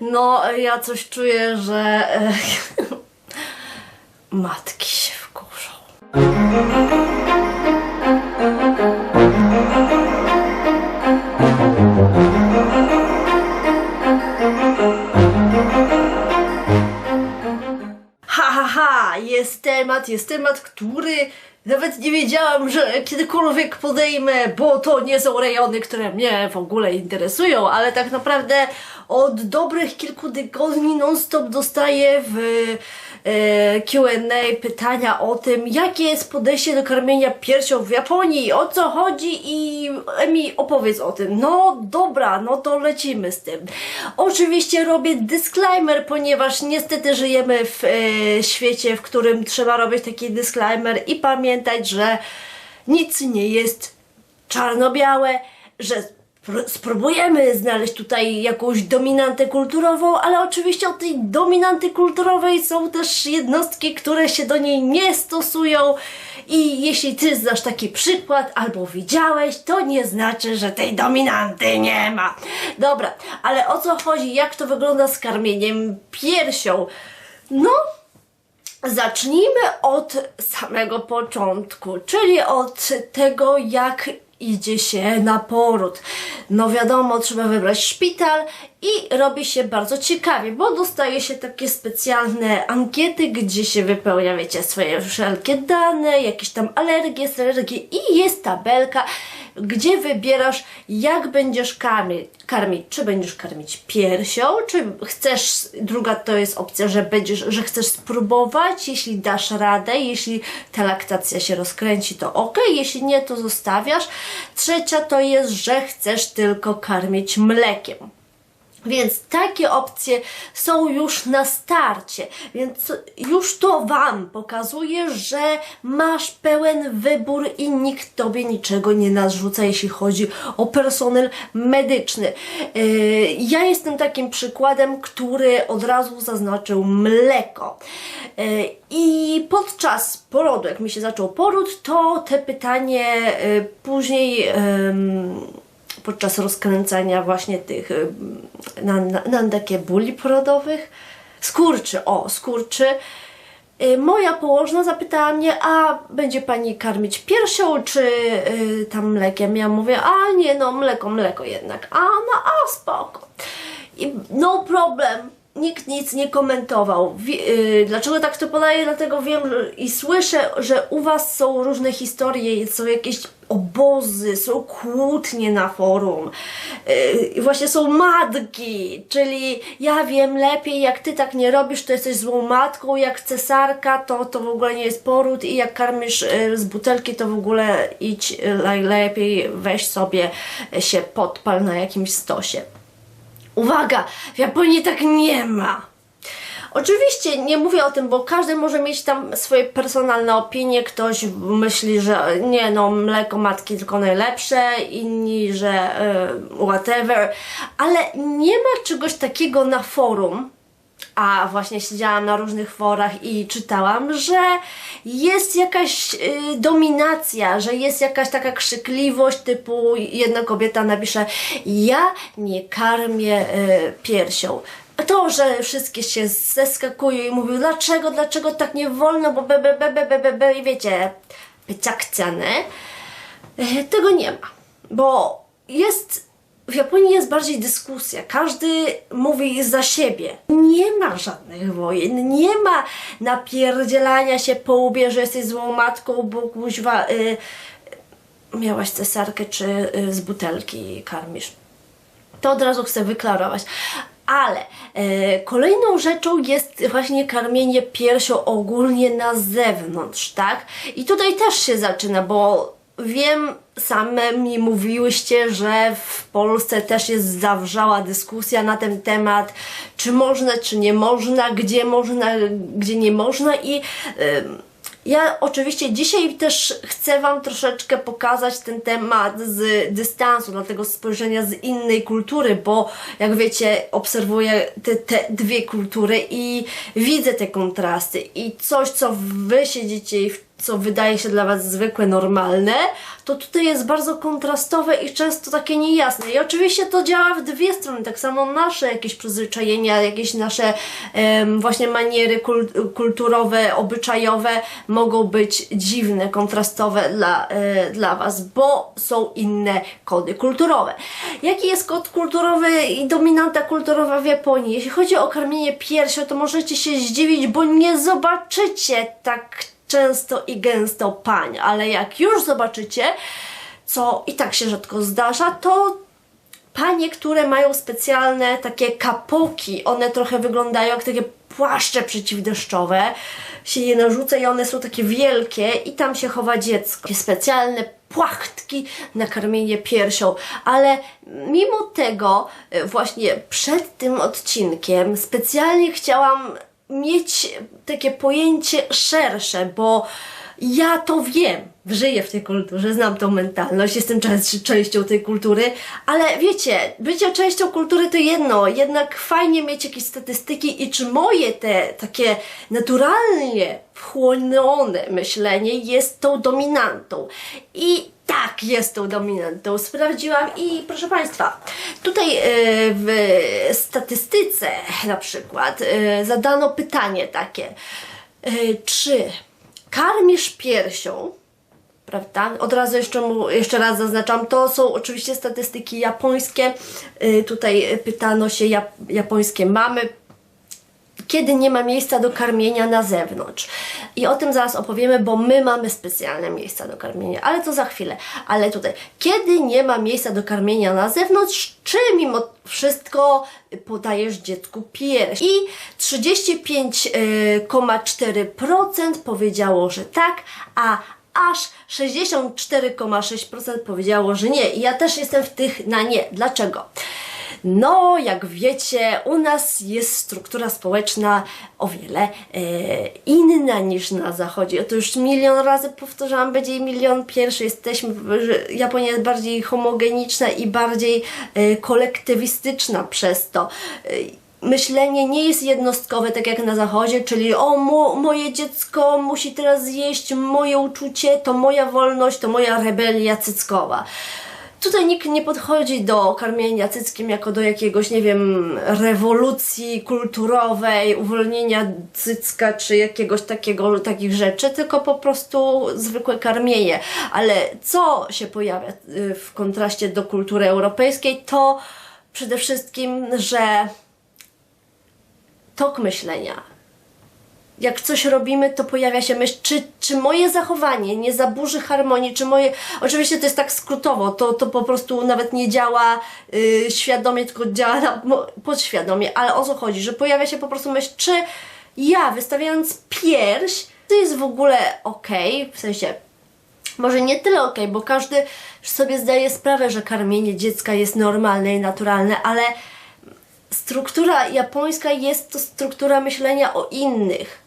No, ja coś czuję, że e, matki się wkurzą. Temat, jest temat, który nawet nie wiedziałam, że kiedykolwiek podejmę, bo to nie są rejony, które mnie w ogóle interesują, ale tak naprawdę od dobrych kilku tygodni non-stop dostaję w Q&A pytania o tym, jakie jest podejście do karmienia piersią w Japonii, o co chodzi i Emi opowiedz o tym. No dobra, no to lecimy z tym. Oczywiście robię disclaimer, ponieważ niestety żyjemy w e, świecie, w którym trzeba robić taki disclaimer i pamiętać, że nic nie jest czarno-białe, że spróbujemy znaleźć tutaj jakąś dominantę kulturową, ale oczywiście od tej dominanty kulturowej są też jednostki, które się do niej nie stosują i jeśli ty znasz taki przykład albo widziałeś, to nie znaczy, że tej dominanty nie ma. Dobra, ale o co chodzi, jak to wygląda z karmieniem piersią? No, Zacznijmy od samego początku, czyli od tego, jak idzie się na poród. No wiadomo, trzeba wybrać szpital i robi się bardzo ciekawie, bo dostaje się takie specjalne ankiety, gdzie się wypełnia, wiecie, swoje wszelkie dane, jakieś tam alergie, alergie i jest tabelka, gdzie wybierasz, jak będziesz karmić, karmić. Czy będziesz karmić piersią, czy chcesz, druga to jest opcja, że będziesz, że chcesz spróbować, jeśli dasz radę, jeśli ta laktacja się rozkręci, to ok, jeśli nie, to zostawiasz. Trzecia to jest, że chcesz tylko karmić mlekiem. Więc takie opcje są już na starcie, więc już to Wam pokazuje, że masz pełen wybór i nikt Tobie niczego nie narzuca, jeśli chodzi o personel medyczny. Yy, Ja jestem takim przykładem, który od razu zaznaczył mleko. Yy, I podczas porodu, jak mi się zaczął poród, to te pytanie yy, później. Podczas rozkręcania właśnie tych y, na, na, na takie bóli porodowych. Skurczy, o, skurczy. Y, Moja położna zapytała mnie, a będzie pani karmić piersią czy y, tam mlekiem? Ja mówię, a nie no, mleko, mleko jednak. A ona, a spoko. I no problem. Nikt nic nie komentował. Wi- yy, dlaczego tak to podaję? Dlatego wiem i słyszę, że u Was są różne historie, są jakieś obozy, są kłótnie na forum. Yy, właśnie są matki, czyli ja wiem lepiej, jak Ty tak nie robisz, to jesteś złą matką, jak cesarka, to, to w ogóle nie jest poród i jak karmisz yy, z butelki, to w ogóle idź yy, najlepiej, weź sobie yy, się podpal na jakimś stosie. Uwaga, w Japonii tak nie ma. Oczywiście nie mówię o tym, bo każdy może mieć tam swoje personalne opinie. Ktoś myśli, że nie no, mleko matki tylko najlepsze, inni, że y, whatever, ale nie ma czegoś takiego na forum, a właśnie siedziałam na różnych forach i czytałam, że jest jakaś y, dominacja, że jest jakaś taka krzykliwość typu jedna kobieta napisze ja nie karmię y, piersią. To, że wszystkie się zeskakują i mówią dlaczego, dlaczego tak nie wolno, bo be, be, be, be, be, be, be i wiecie, pyciakciane. E, Tego nie ma, bo jest w Japonii jest bardziej dyskusja. Każdy mówi za siebie. Nie ma żadnych wojen, nie ma napierdzielania się po łbie, że jesteś złą matką, bo kuźwa y, miałaś cesarkę czy y, z butelki karmisz. To od razu chcę wyklarować. Ale e, kolejną rzeczą jest właśnie karmienie piersią ogólnie na zewnątrz, tak? I tutaj też się zaczyna, bo wiem, same mi mówiłyście, że w Polsce też jest zawrzała dyskusja na ten temat, czy można, czy nie można, gdzie można, gdzie nie można i ja oczywiście dzisiaj też chcę Wam troszeczkę pokazać ten temat z dystansu, dlatego spojrzenia z innej kultury, bo jak wiecie, obserwuję te, te dwie kultury i widzę te kontrasty i coś, co Wy siedzicie i w co wydaje się dla Was zwykłe, normalne, to tutaj jest bardzo kontrastowe i często takie niejasne. I oczywiście to działa w dwie strony. Tak samo nasze jakieś przyzwyczajenia, jakieś nasze em, właśnie maniery kul kulturowe, obyczajowe mogą być dziwne, kontrastowe dla, e, dla Was, bo są inne kody kulturowe. Jaki jest kod kulturowy i dominanta kulturowa w Japonii? Jeśli chodzi o karmienie piersią, to możecie się zdziwić, bo nie zobaczycie tak często i gęsto pań, ale jak już zobaczycie, co i tak się rzadko zdarza, to panie, które mają specjalne takie kapoki, one trochę wyglądają jak takie płaszcze przeciwdeszczowe, się je narzuca i one są takie wielkie i tam się chowa dziecko. Takie specjalne płachtki na karmienie piersią, ale mimo tego e, właśnie przed tym odcinkiem specjalnie chciałam mieć takie pojęcie szersze, bo ja to wiem, żyję w tej kulturze, znam tą mentalność, jestem częścią tej kultury, ale wiecie, bycie częścią kultury to jedno, jednak fajnie mieć jakieś statystyki i czy moje te takie naturalnie wchłonione myślenie jest tą dominantą. I tak, jest tą dominantą. Sprawdziłam i proszę Państwa, tutaj e, w statystyce na przykład e, zadano pytanie takie, e, czy karmisz piersią, prawda? Od razu jeszcze, jeszcze raz zaznaczam, to są oczywiście statystyki japońskie. Tutaj pytano się jap, japońskie mamy, kiedy nie ma miejsca do karmienia na zewnątrz. I o tym zaraz opowiemy, bo my mamy specjalne miejsca do karmienia, ale to za chwilę. Ale tutaj, kiedy nie ma miejsca do karmienia na zewnątrz, czy mimo wszystko podajesz dziecku pierś? I 35,4% powiedziało, że tak, a aż 64,6% powiedziało, że nie. I ja też jestem w tych na nie. Dlaczego? No, jak wiecie, u nas jest struktura społeczna o wiele e, inna niż na zachodzie. To już milion razy powtarzałam, będzie milion pierwszy. Jesteśmy, Japonia jest bardziej homogeniczna i bardziej e, kolektywistyczna przez to. E, myślenie nie jest jednostkowe, tak jak na zachodzie, czyli o, mo, moje dziecko musi teraz zjeść moje uczucie, to moja wolność, to moja rebelia cyckowa. Tutaj nikt nie podchodzi do karmienia cyckiem jako do jakiegoś, nie wiem, rewolucji kulturowej, uwolnienia cycka czy jakiegoś takiego, takich rzeczy, tylko po prostu zwykłe karmienie. Ale co się pojawia y, w kontraście do kultury europejskiej, to przede wszystkim, że tok myślenia. Jak coś robimy, to pojawia się myśl, czy, czy moje zachowanie nie zaburzy harmonii, czy moje. Oczywiście to jest tak skrótowo, to, to po prostu nawet nie działa yy, świadomie, tylko działa na, podświadomie, ale o co chodzi? Że pojawia się po prostu myśl, czy ja wystawiając pierś, to jest w ogóle okej, w sensie może nie tyle ok, bo każdy sobie zdaje sprawę, że karmienie dziecka jest normalne i naturalne, ale struktura japońska jest to struktura myślenia o innych.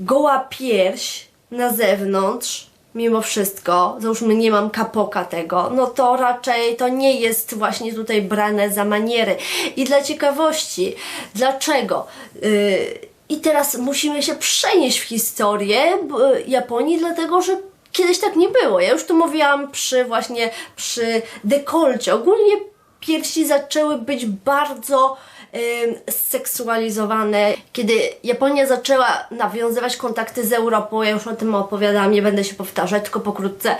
Goła pierś na zewnątrz, mimo wszystko, załóżmy nie mam kapoka tego, no to raczej to nie jest właśnie tutaj brane za maniery. I dla ciekawości, dlaczego? Yy, I teraz musimy się przenieść w historię b- Japonii, dlatego że kiedyś tak nie było. Ja już tu mówiłam przy właśnie przy dekolcie. Ogólnie piersi zaczęły być bardzo seksualizowane. Kiedy Japonia zaczęła nawiązywać kontakty z Europą, ja już o tym opowiadałam, nie będę się powtarzać, tylko pokrótce.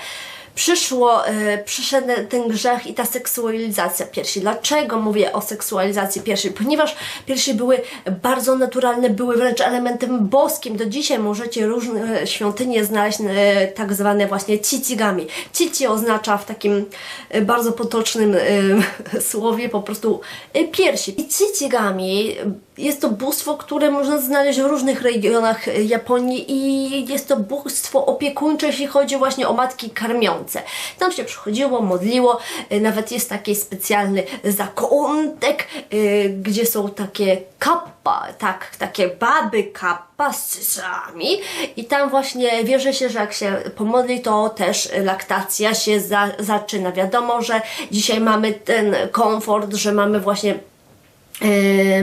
Przyszło, e, przyszedł ten grzech i ta seksualizacja piersi. Dlaczego mówię o seksualizacji piersi? Ponieważ piersi były bardzo naturalne, były wręcz elementem boskim. Do dzisiaj możecie różne świątynie znaleźć e, tak zwane właśnie cicigami. Cici oznacza w takim e, bardzo potocznym słowie po prostu piersi. I cicigami jest to bóstwo, które można znaleźć w różnych regionach Japonii i jest to bóstwo opiekuńcze, jeśli chodzi właśnie o matki karmiące. Tam się przychodziło, modliło, e, nawet jest taki specjalny zakątek, e, gdzie są takie kappa, tak, takie baby kappa z cycami i tam właśnie wierzy się, że jak się pomodli, to też laktacja się za, zaczyna. Wiadomo, że dzisiaj mamy ten komfort, że mamy właśnie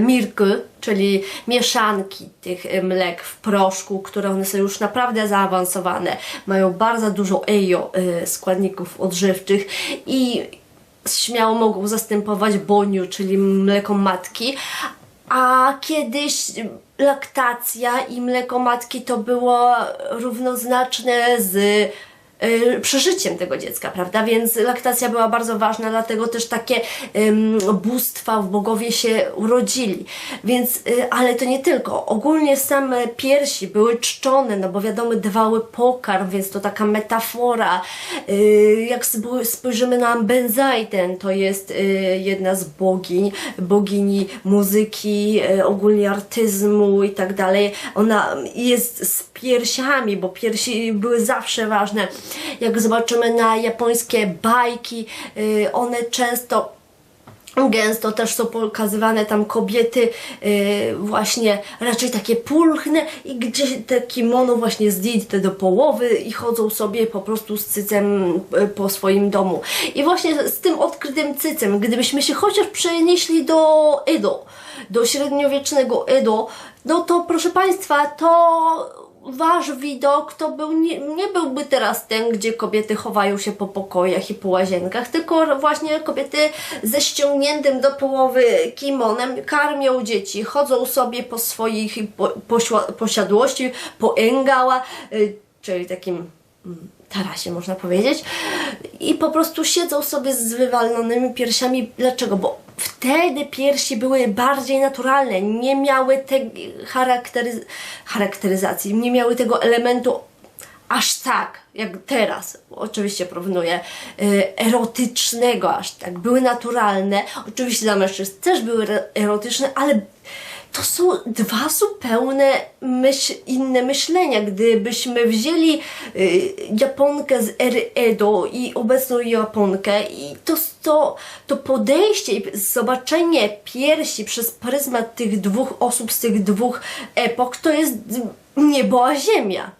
mirky, czyli mieszanki tych e, mlek w proszku, które one są już naprawdę zaawansowane, mają bardzo dużo EIO e, składników odżywczych i śmiało mogą zastępować boniu, czyli mleko matki, a kiedyś laktacja i mleko matki to było równoznaczne z przeżyciem tego dziecka, prawda? Więc laktacja była bardzo ważna, dlatego też takie ym, bóstwa w bogowie się urodzili. Więc, y, ale to nie tylko. Ogólnie same piersi były czczone, no bo wiadomo, dawały pokarm, więc to taka metafora. Y, jak sp- spojrzymy na Benzaiten, to jest y, jedna z bogiń, bogini muzyki, y, ogólnie artyzmu i tak dalej. Ona jest z piersiami, bo piersi były zawsze ważne. Jak zobaczymy na japońskie bajki, y, one często gęsto też są pokazywane tam kobiety yy, właśnie raczej takie pulchne i gdzie te kimono właśnie zdjęte do połowy i chodzą sobie po prostu z cycem yy, po swoim domu. I właśnie z tym odkrytym cycem, gdybyśmy się chociaż przenieśli do Edo, do średniowiecznego Edo, no to proszę Państwa, to wasz widok to był, nie, nie byłby teraz ten, gdzie kobiety chowają się po pokojach i po łazienkach, tylko właśnie kobiety ze ściągniętym do połowy kimonem karmią dzieci, chodzą sobie po swoich po, posiadłości, po engała, y, czyli takim mm, tarasie można powiedzieć i po prostu siedzą sobie z wywalonymi piersiami. Dlaczego? Bo wtedy piersi były bardziej naturalne, nie miały tej charakteryz- charakteryzacji, nie miały tego elementu aż tak, jak teraz, oczywiście porównuję, y, erotycznego aż tak, były naturalne, oczywiście dla mężczyzn też były erotyczne, ale to są dwa zupełnie myśl, inne myślenia. Gdybyśmy wzięli y, Japonkę z ery Edo i obecną Japonkę i to, to, to podejście i zobaczenie piersi przez pryzmat tych dwóch osób z tych dwóch epok to jest niebo a ziemia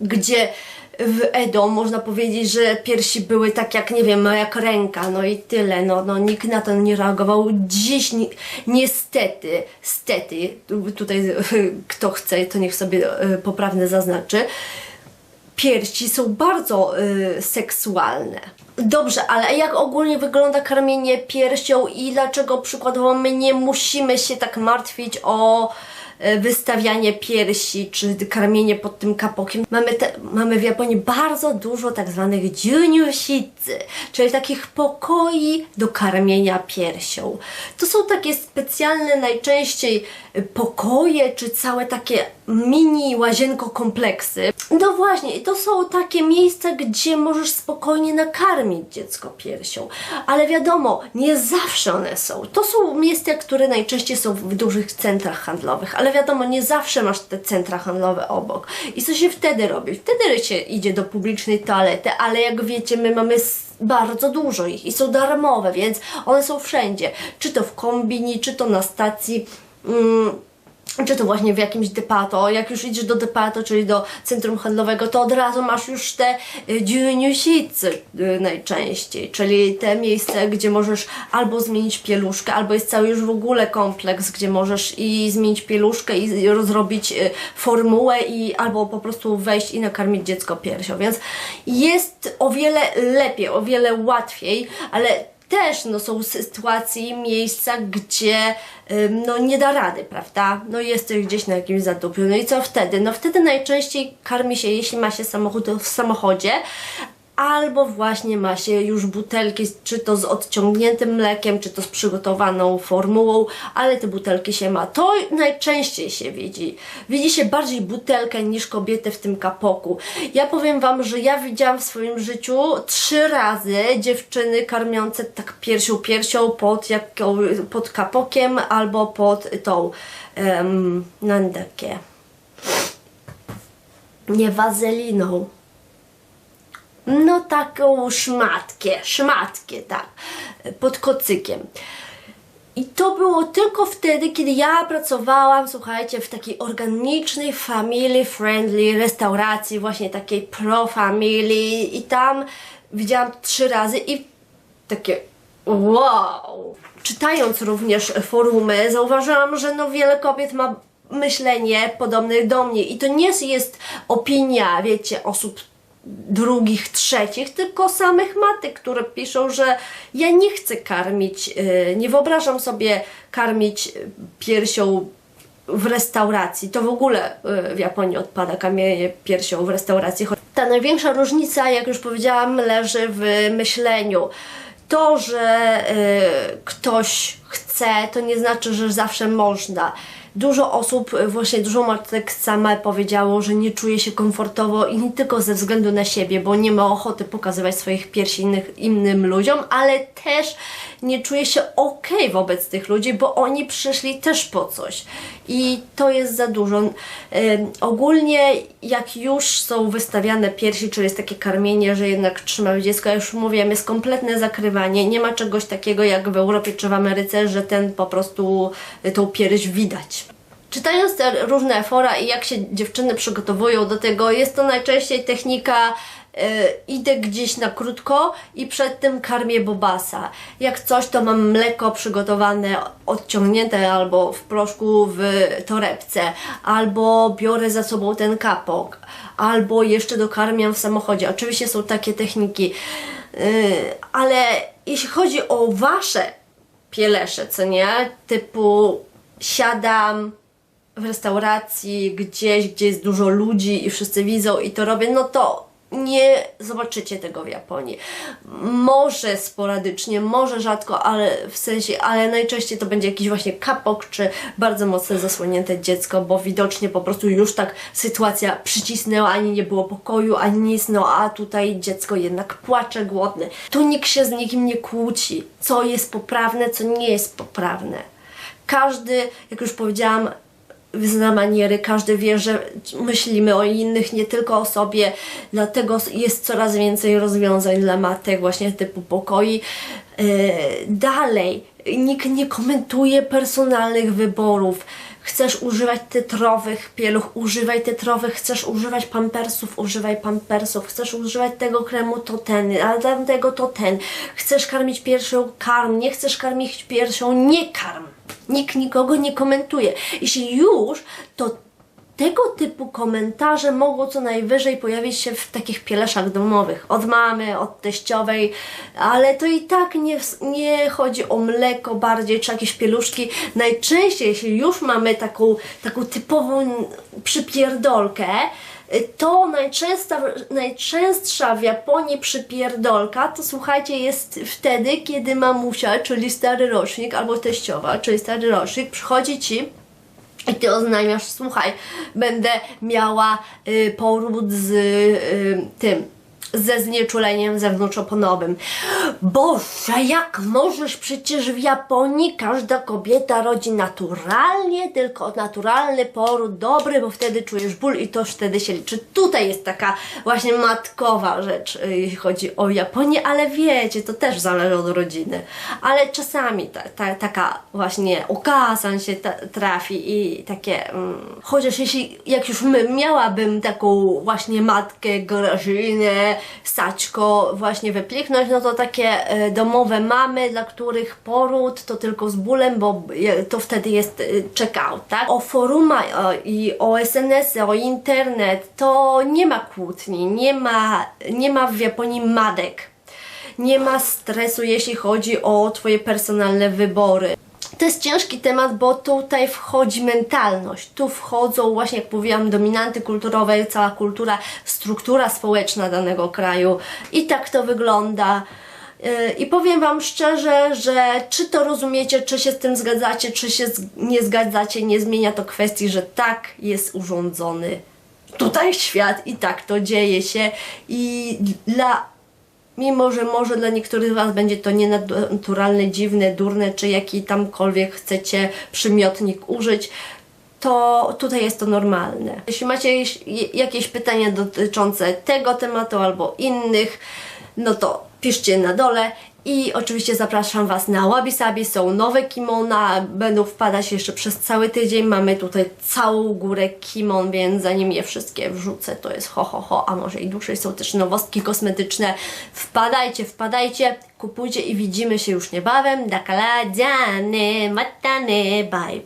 gdzie w Edo można powiedzieć, że piersi były tak jak, nie wiem, jak ręka, no i tyle, no, no nikt na to nie reagował. Dziś ni niestety, stety, tutaj kto chce, to niech sobie e, poprawne zaznaczy, piersi są bardzo y, seksualne. Dobrze, ale jak ogólnie wygląda karmienie piersią i dlaczego przykładowo my nie musimy się tak martwić o wystawianie piersi czy karmienie pod tym kapokiem? Mamy, te, mamy w Japonii bardzo dużo tak zwanych juniushicy, czyli takich pokoi do karmienia piersią. To są takie specjalne najczęściej y, pokoje czy całe takie mini łazienko kompleksy. No właśnie, i to są takie miejsca, gdzie możesz spokojnie nakarmić dziecko piersią. Ale wiadomo, nie zawsze one są. To są miejsca, które najczęściej są w dużych centrach handlowych, ale wiadomo, nie zawsze masz te centra handlowe obok. I co się wtedy robi? Wtedy się idzie do publicznej toalety, ale jak wiecie, my mamy bardzo dużo ich i są darmowe, więc one są wszędzie. Czy to w kombini, czy to na stacji. Mm, czy to właśnie w jakimś depato, jak już idziesz do depato, czyli do centrum handlowego, to od razu masz już te y, dziuniusicy y, najczęściej, czyli te miejsca, gdzie możesz albo zmienić pieluszkę, albo jest cały już w ogóle kompleks, gdzie możesz i zmienić pieluszkę i rozrobić y, formułę i albo po prostu wejść i nakarmić dziecko piersią, więc jest o wiele lepiej, o wiele łatwiej, ale też no, są sytuacje, miejsca, gdzie no, nie da rady, prawda? No jesteś gdzieś na jakimś zadupiu. No i co wtedy? No wtedy najczęściej karmi się, jeśli ma się samochód, w samochodzie, albo właśnie ma się już butelki, czy to z odciągniętym mlekiem, czy to z przygotowaną formułą, ale te butelki się ma. To najczęściej się widzi. Widzi się bardziej butelkę niż kobietę w tym kapoku. Ja powiem Wam, że ja widziałam w swoim życiu trzy razy dziewczyny karmiące tak piersią piersią pod, jaką, pod kapokiem albo pod tą um, nandakie. Nie wazeliną. No taką szmatkę, szmatkę, tak, pod kocykiem. I to było tylko wtedy, kiedy ja pracowałam, słuchajcie, w takiej organicznej, family friendly restauracji, właśnie takiej pro family i tam widziałam trzy razy i takie wow. Czy czytając również forumy, zauważyłam, że no wiele kobiet ma myślenie podobne do mnie i to nie jest opinia, wiecie, osób drugich, trzecich, tylko samych matek, które piszą, że ja nie chcę karmić, yy, nie wyobrażam sobie karmić yy, piersią w restauracji. To w ogóle yy, w Japonii odpada kamienie piersią w restauracji. Ta największa różnica, jak już powiedziałam, leży w myśleniu. To, że y, ktoś chce, to nie znaczy, że zawsze można. Dużo osób, y, właśnie dużo matek same powiedziało, że nie czuje się komfortowo i nie tylko ze względu na siebie, bo nie ma ochoty pokazywać swoich piersi innych, innym ludziom, ale też nie czuje się ok wobec tych ludzi, bo oni przyszli też po coś. I to jest za dużo. Ym, ogólnie, jak już są wystawiane piersi, czyli jest takie karmienie, że jednak trzyma dziecko, ja już mówiłem, jest kompletne zakrywanie. Nie ma czegoś takiego jak w Europie czy w Ameryce, że ten po prostu tą pierś widać. Czytając te różne fora i jak się dziewczyny przygotowują do tego, jest to najczęściej technika y, idę gdzieś na krótko i przed tym karmię bobasa. Jak coś, to mam mleko przygotowane, odciągnięte albo w proszku w torebce, albo biorę za sobą ten kapok, albo jeszcze dokarmiam w samochodzie. Oczywiście są takie techniki, y, ale jeśli chodzi o wasze pielesze, co nie? Typu siadam w restauracji, gdzieś, gdzie jest dużo ludzi i wszyscy widzą i to robię, no to nie zobaczycie tego w Japonii. Może sporadycznie, może rzadko, ale w sensie, ale najczęściej to będzie jakiś właśnie kapok, czy bardzo mocno zasłonięte dziecko, bo widocznie po prostu już tak sytuacja przycisnęła, ani nie było pokoju, ani nic, no a tutaj dziecko jednak płacze głodne. Tu nikt się z nikim nie kłóci, co jest poprawne, co nie jest poprawne. Każdy, jak już powiedziałam, zna maniery, każdy wie, że myślimy o innych, nie tylko o sobie, dlatego jest coraz więcej rozwiązań dla matek właśnie typu pokoi. Yy, dalej, nikt nie komentuje personalnych wyborów. Chcesz używać tetrowych pieluch, używaj tetrowych, chcesz używać pampersów, używaj pampersów, chcesz używać tego kremu, to ten, a tamtego to ten. Chcesz karmić piersią, karm, nie chcesz karmić piersią, nie karm. Nikt nikogo nie komentuje. Jeśli już, to tego typu komentarze mogą co najwyżej pojawić się w takich pieleszach domowych. Od mamy, od teściowej, ale to i tak nie, nie chodzi o mleko bardziej, czy jakieś pieluszki. Najczęściej, jeśli już mamy taką, taką typową przypierdolkę, to najczęsta, najczęstsza w Japonii przypierdolka, to słuchajcie, jest wtedy, kiedy mamusia, czyli stary rocznik, albo teściowa, czyli stary rocznik, przychodzi ci i ty oznajmiasz, słuchaj, będę miała y, poród z y, tym, ze znieczuleniem zewnątrzoponowym. Boże, jak możesz? Przecież w Japonii każda kobieta rodzi naturalnie, tylko naturalny poród dobry, bo wtedy czujesz ból i to wtedy się liczy. Tutaj jest taka właśnie matkowa rzecz, y, jeśli chodzi o Japonię, ale wiecie, to też zależy od rodziny. Ale czasami ta, ta, taka właśnie okazan się ta, trafi i takie, mm, chociaż jeśli, jak już my, miałabym taką właśnie matkę, Grażynę, saćko właśnie wypliknąć, no to takie domowe mamy, dla których poród to tylko z bólem, bo e, to wtedy jest e, check-out, tak? O foruma i o SNS-y, o internet to nie ma kłótni, nie ma, nie ma w Japonii madek. Nie ma stresu, jeśli chodzi o Twoje personalne wybory. To jest ciężki temat, bo tutaj wchodzi mentalność. Tu wchodzą właśnie, jak mówiłam, dominanty kulturowe, cała kultura, struktura społeczna danego kraju. I tak to wygląda. Yy, I powiem Wam szczerze, że czy to rozumiecie, czy się z tym zgadzacie, czy się nie zgadzacie, nie zmienia to kwestii, że tak jest urządzony tutaj świat i tak to dzieje się. I dla Mimo, że może dla niektórych z Was będzie to nienaturalne, dziwne, durne, czy jaki tamkolwiek chcecie przymiotnik użyć, to tutaj jest to normalne. Jeśli macie jakieś pytania dotyczące tego tematu albo innych, no to piszcie na dole I oczywiście zapraszam Was na Wabi Sabi, są nowe kimona, będą wpadać jeszcze przez cały tydzień. Mamy tutaj całą górę kimon, więc zanim je wszystkie wrzucę, to jest ho ho ho, a może i dłużej są też nowostki kosmetyczne. Wpadajcie, wpadajcie, kupujcie i widzimy się już niebawem. Dakala, dziany, matany, bye.